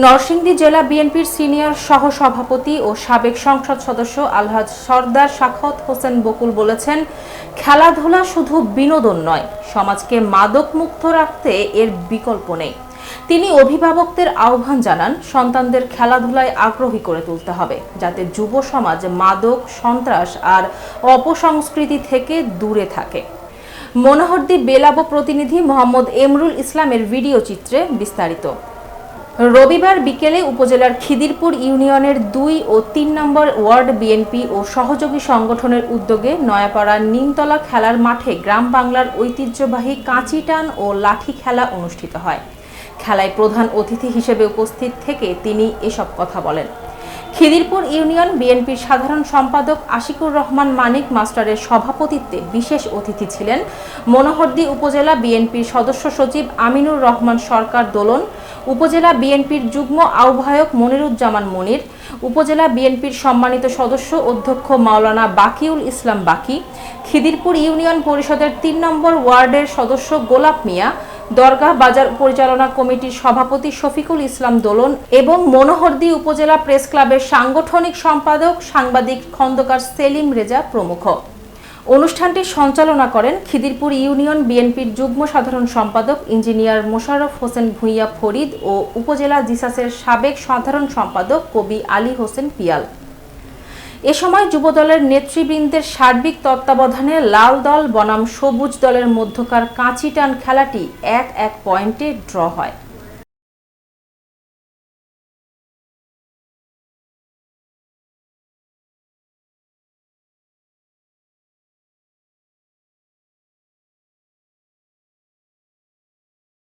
নরসিংদী জেলা বিএনপির সিনিয়র সহসভাপতি ও সাবেক সংসদ সদস্য আলহাজ সর্দার সাখাওয়াত হোসেন বকুল বলেছেন, খেলাধুলা শুধু বিনোদন নয়, সমাজকে মাদক মুক্ত রাখতে এর বিকল্প নেই। তিনি অভিভাবকদের আহ্বান জানান, সন্তানদের খেলাধুলায় আগ্রহী করে তুলতে হবে, যাতে যুব সমাজ মাদক, সন্ত্রাস আর অপসংস্কৃতি থেকে দূরে থাকে। মনোহরদী বেলাব প্রতিনিধি মোহাম্মদ এমরুল ইসলামের ভিডিও চিত্রে বিস্তারিত। রবিবার বিকেলে উপজেলার খিদিরপুর ইউনিয়নের দুই ও তিন নম্বর ওয়ার্ড বিএনপি ও সহযোগী সংগঠনের উদ্যোগে নয়াপাড়ার নিমতলা খেলার মাঠে গ্রাম বাংলার ঐতিহ্যবাহী কাঁচি টান ও লাঠি খেলা অনুষ্ঠিত হয়। খেলায় প্রধান অতিথি হিসেবে উপস্থিত থেকে তিনি এসব কথা বলেন। খিদিরপুর ইউনিয়ন বিএনপির সাধারণ সম্পাদক আশিকুর রহমান মানিক মাস্টারের সভাপতিত্বে বিশেষ অতিথি ছিলেন। মনোহরদী উপজেলা বিএনপির সদস্য সচিব আমিনুর রহমান সরকার দোলন উপজেলা বিএনপির যুগ্ম আহ্বায়ক মনিরুজ্জামান মনির, উপজেলা বিএনপির সম্মানিত সদস্য অধ্যক্ষ মাওলানা বাকিউল ইসলাম বাকি, খিদিরপুর ইউনিয়ন পরিষদের তিন নম্বর ওয়ার্ডের সদস্য গোলাপ মিয়া, দরগাহ বাজার পরিচালনা কমিটির সভাপতি শফিকুল ইসলাম দোলন এবং মনোহরদী উপজেলা প্রেস ক্লাবের সাংগঠনিক সম্পাদক সাংবাদিক খন্দকার সেলিম রেজা প্রমুখ। অনুষ্ঠানটি সঞ্চালনা করেন খিদিরপুর ইউনিয়ন বিএনপির যুগ্ম সাধারণ সম্পাদক ইঞ্জিনিয়ার মোশাররফ হোসেন ভুঁইয়া ফরিদ ও উপজেলা জিসাসের সাবেক সাধারণ সম্পাদক কবি আলী হোসেন পিয়াল। এ সময় যুবদলের নেতৃবৃন্দের সার্বিক তত্ত্বাবধানে লাল দল, বনাম সবুজ দলের মধ্যকার কাঁচি টান খেলাটি এক এক পয়েন্টে ড্র হয়।